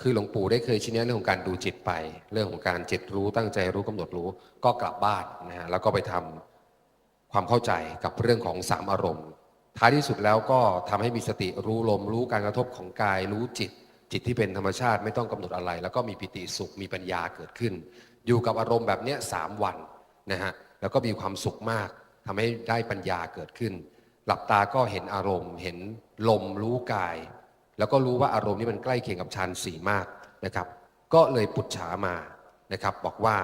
คือหลวงปู่ได้เคยชี้แนะเรื่องของการดูจิตไป เรื่องของการจิตรู้ตั้งใจรู้กำหนดรู้ก็กลับบ้านนะฮะแล้วก็ไปทำความเข้าใจกับเรื่องของสามอารมณ์ ท้ายที่สุดแล้วก็ทำให้มีสติรู้ลม รู้การกระทบของกาย รู้จิต จิตที่เป็นธรรมชาติไม่ต้องกำหนดอะไร แล้วก็มีปิติสุขมีปัญญาเกิดขึ้น อยู่กับอารมณ์แบบเนี้ยสามวันนะฮะแล้วก็มีความสุขมากทำให้ได้ปัญญาเกิดขึ้น หลับตาก็เห็นอารมณ์ เห็นลมรู้กาย แล้วก็รู้ว่าอารมณ์นี้มันใกล้เคียงกับฌานสี่มากนะครับ ก็เลยปุจฉามานะครับ บอกว่า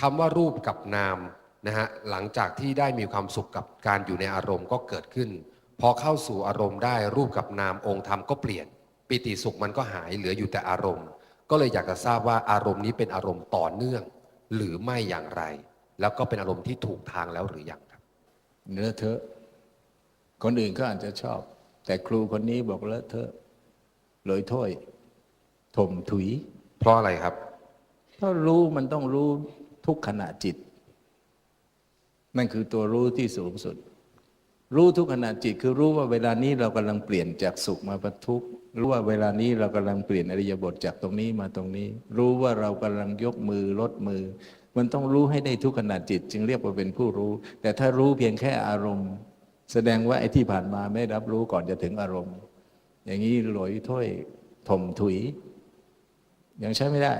คำว่ารูปกับนามนะฮะหลังจากที่ได้มีความสุขกับการอยู่ในอารมณ์ก็เกิดขึ้น พอเข้าสู่อารมณ์ได้รูปกับนามองค์ธรรมก็เปลี่ยน ปิติสุขมันก็หายเหลืออยู่แต่อารมณ์ ก็เลยอยากจะทราบว่าอารมณ์นี้เป็นอารมณ์ต่อเนื่อง หรือไม่อย่างไร แล้วก็เป็นอารมณ์ที่ถูกทางแล้วหรือยังครับ เนื้อเทอะคนอื่นก็อาจจะชอบ แต่ครูคนนี้บอกเลอะเทอะเลยถ้วยถมถุย เพราะอะไรครับเพราะรู้มันต้องรู้ทุกขณะจิต นั่นคือตัวรู้ที่สูงสุด รู้ทุกขณะจิตคือรู้ว่าเวลานี้เรากำลังเปลี่ยนจากสุขมาเป็นทุกข์รู้ว่าเวลานี้เรากำลังเปลี่ยนอริยบทจากตรงนี้มาตรงนี้ รู้ว่าเรากำลังยกมือลดมือ มันต้องรู้ให้ได้ทุกขณะจิต จึงเรียกว่าเป็นผู้รู้ แต่ถ้ารู้เพียงแค่อารมณ์ แสดงว่าไอ้ที่ผ่านมาไม่รับรู้ก่อนจะถึงอารมณ์ อย่างนี้หลอยถ้วยถมถุย ยังใช้ไม่ได้